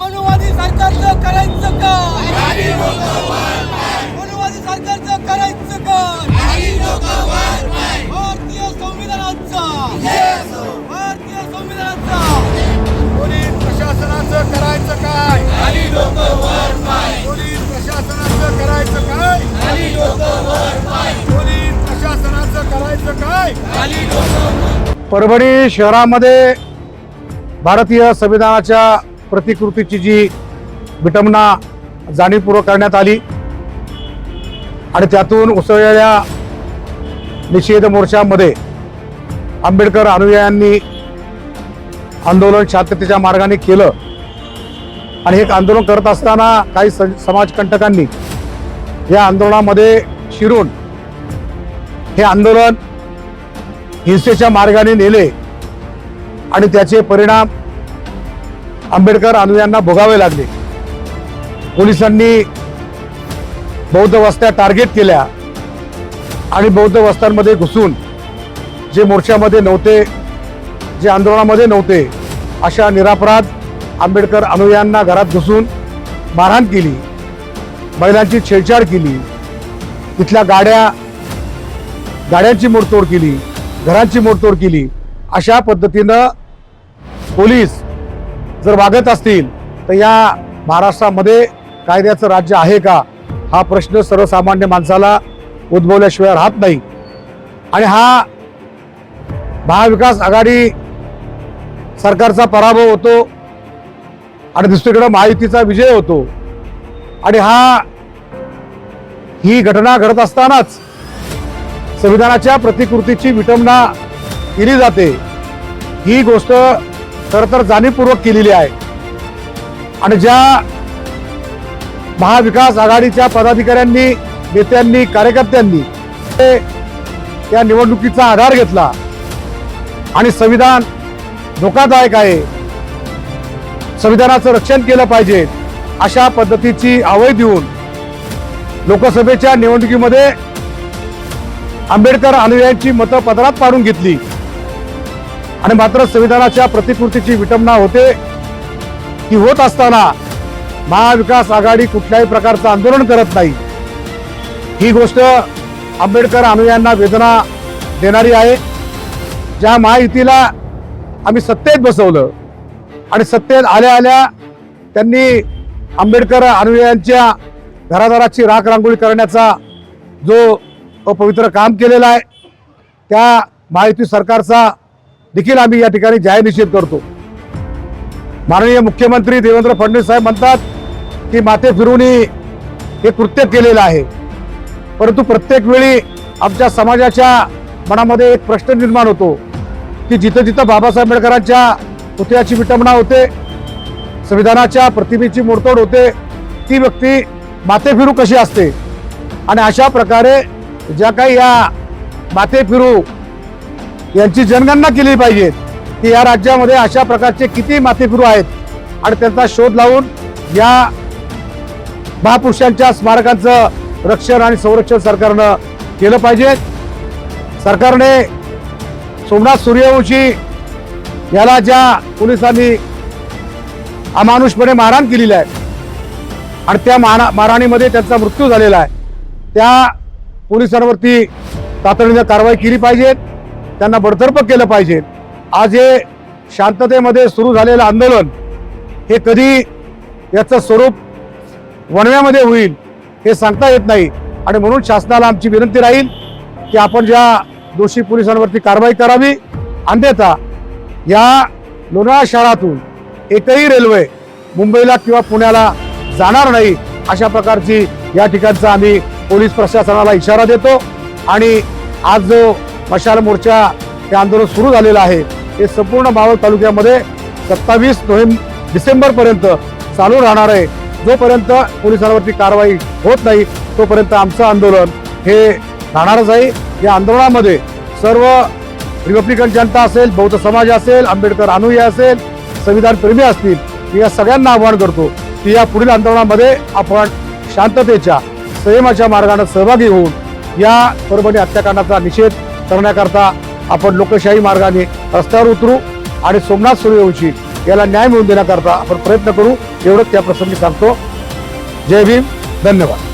मनुवादी सरकारचं करायचं काय मनुवादी सरकारचं करायचं काय भारतीय संविधानाचा. भारतीय संविधानाचा. पोलीस प्रशासनाचं करायचं काय? पोलीस प्रशासनाचं करायचं काय? पोलीस प्रशासनाचं करायचं काय? परभणी शहरामध्ये भारतीय संविधानाच्या प्रतिकृतीची जी विटंबना जाणीवपूर्वक करण्यात आली आणि त्यातून उसळलेल्या निषेध मोर्चामध्ये आंबेडकर अनुयायांनी आंदोलन शांततेच्या मार्गाने केलं आणि हे आंदोलन करत असताना काही स- समाजकंटकांनी या आंदोलनामध्ये शिरून हे आंदोलन हिंसेच्या मार्गाने नेले आणि त्याचे परिणाम आंबेडकर अनुयांना भोगावे लागले. पोलिसांनी बौद्ध वस्त्या टार्गेट केल्या आणि बौद्ध वस्त्यांमध्ये घुसून जे मोर्चामध्ये नव्हते जे आंदोलनामध्ये नव्हते अशा निरापराध आंबेडकर अनुयायांना घरात घुसून मारहाण केली महिलांची छेडछाड केली तिथल्या गाड्या गाड्यांची मोडतोड केली घरांची मोडतोड केली. अशा पद्धतीनं पोलीस जर वागत असतील तर या महाराष्ट्रामध्ये कायद्याचं राज्य आहे का? हा प्रश्न सर्वसामान्य माणसाला उद्भवल्याशिवाय राहत नाही. आणि हा महाविकास आघाडी सरकारचा पराभव होतो आणि दुसरीकडं महायुतीचा विजय होतो. आणि हा ही घटना घडत असतानाच संविधानाच्या प्रतिकृतीची विटंबना केली जाते. ही गोष्ट खरं तर जाणीवपूर्वक केलेली आहे. आणि ज्या महाविकास आघाडीच्या पदाधिकाऱ्यांनी नेत्यांनी कार्यकर्त्यांनी ते त्या निवडणुकीचा आधार घेतला आणि संविधान धोकादायक आहे संविधानाचं रक्षण केलं पाहिजे अशा पद्धतीची आवय देऊन लोकसभेच्या निवडणुकीमध्ये आंबेडकर अनुयायांची मतं पदरात पाडून घेतली. आणि मात्र संविधानाच्या प्रतिकृतीची विटंबना होते ती होत असताना महाविकास आघाडी कुठल्याही प्रकारचं आंदोलन करत नाही. ही गोष्ट आंबेडकर अनुयायांना वेदना देणारी आहे. ज्या महायुतीला आम्ही सत्तेत बसवलं आणि सत्तेत आल्या आल्या त्यांनी आंबेडकर अनुयायांच्या घरादाराची राख रांगोळी करण्याचा जो अपवित्र काम केलेला आहे त्या महायुती सरकारचा देखील आम्ही या ठिकाणी जाहीर निषेध करतो. माननीय मुख्यमंत्री देवेंद्र फडणवीस साहेब म्हणतात की माथे फिरूनी हे कृत्य केलेलं आहे. परंतु प्रत्येक वेळी आमच्या समाजाच्या मनामध्ये एक प्रश्न निर्माण होतो की जिथं जिथं बाबासाहेब आंबेडकरांच्या पुतळ्याची विटंबना होते संविधानाच्या प्रतिमेची मोडतोड होते ती व्यक्ती माथे फिरू कशी असते? आणि अशा प्रकारे ज्या काही या माथे फिरू यांची जनगणना केली पाहिजे की या राज्यामध्ये अशा प्रकारचे किती माथे आहेत आणि त्यांचा शोध लावून या महापुरुषांच्या स्मारकांचं रक्षण आणि संरक्षण सरकारनं केलं पाहिजे. सरकारने सोमनाथ सूर्यवंशी याला ज्या पोलिसांनी अमानुषपणे मारहाण केलेली आहे आणि त्या मारा मारहाणीमध्ये त्यांचा मृत्यू झालेला आहे त्या पोलिसांवरती तातडीनं कारवाई केली पाहिजे. त्यांना बडतर्फ केलं पाहिजे. आज हे शांततेमध्ये सुरू झालेलं आंदोलन हे कधी याचं स्वरूप वणव्यामध्ये होईल हे सांगता येत नाही. आणि म्हणून शासनाला आमची विनंती राहील की आपण ज्या दोषी पोलिसांवरती कारवाई करावी अन्यथा या लोणावळा शहरातून एकही रेल्वे मुंबईला किंवा पुण्याला जाणार नाही अशा प्रकारची या ठिकाणचा आम्ही पोलीस प्रशासनाला इशारा देतो. आणि आज जो मशाल मोर्चा हे आंदोलन सुरू झालेलं आहे. हे संपूर्ण मावळ तालुक्यामध्ये सत्तावीस नोव्हेंबर डिसेंबरपर्यंत चालू राहणार आहे. जोपर्यंत पोलिसांवरती कारवाई होत नाही तोपर्यंत आमचं आंदोलन हे राहणारच आहे. या आंदोलनामध्ये सर्व रिपब्लिकन जनता असेल बौद्ध समाज असेल आंबेडकर अनुयायी असेल संविधान प्रेमी असतील मी या सगळ्यांना आव्हान करतो की या पुढील आंदोलनामध्ये आपण शांततेच्या संयमाच्या मार्गाने सहभागी होऊन या परभणी हत्याकांडाचा निषेध करण्याकरता आपण लोकशाही मार्गाने रस्त्यावर उतरू आणि सोमनाथ सूर्यवंशी याला न्याय मिळवून देण्याकरता आपण प्रयत्न करू. एवढंच त्या प्रसंगी सांगतो. जय भीम. धन्यवाद.